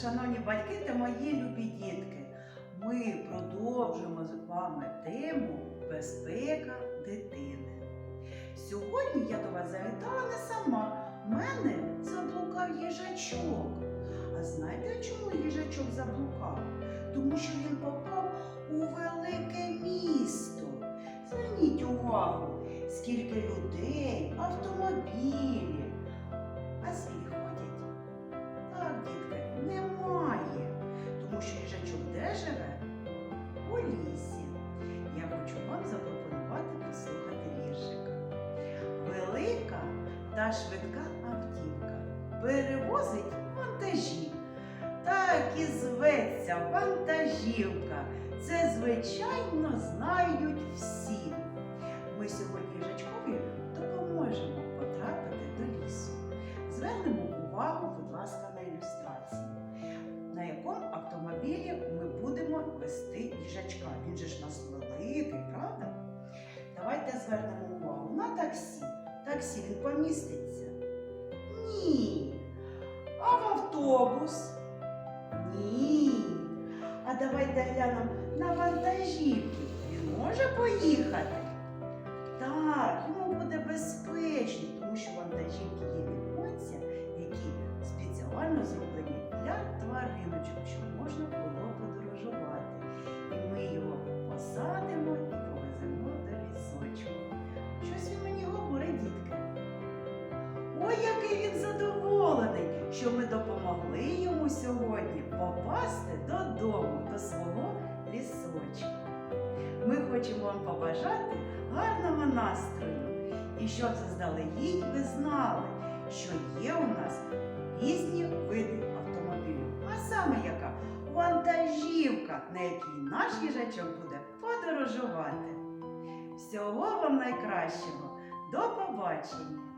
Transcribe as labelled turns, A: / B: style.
A: шановні батьки та мої любі дітки. Ми продовжуємо з вами тему безпека дитини. Сьогодні я до вас завітала не сама. В мене заблукав їжачок. А знаєте, чому їжачок заблукав? Тому що він попав у велике місто. Зверніть увагу, скільки людей, автомобілів. Швидка автівка перевозить вантажі. Так і зветься вантажівка. Це, звичайно, знають всі. Ми сьогодні їжачкові допоможемо потрапити до лісу. Звернемо увагу, будь ласка, на ілюстрацію. На якому автомобілі ми будемо вести Він поміститься? Ні. А в автобус? Ні. А давайте глянемо на вантажівки. Він може поїхати? Так, який він задоволений, що ми допомогли йому сьогодні попасти додому, до свого лісочку. Ми хочемо вам побажати гарного настрою. І щоб заздалегідь ви знали, що є у нас різні види автомобілів. А саме яка вантажівка, на якій наш їжачок буде подорожувати. Всього вам найкращого. До побачення!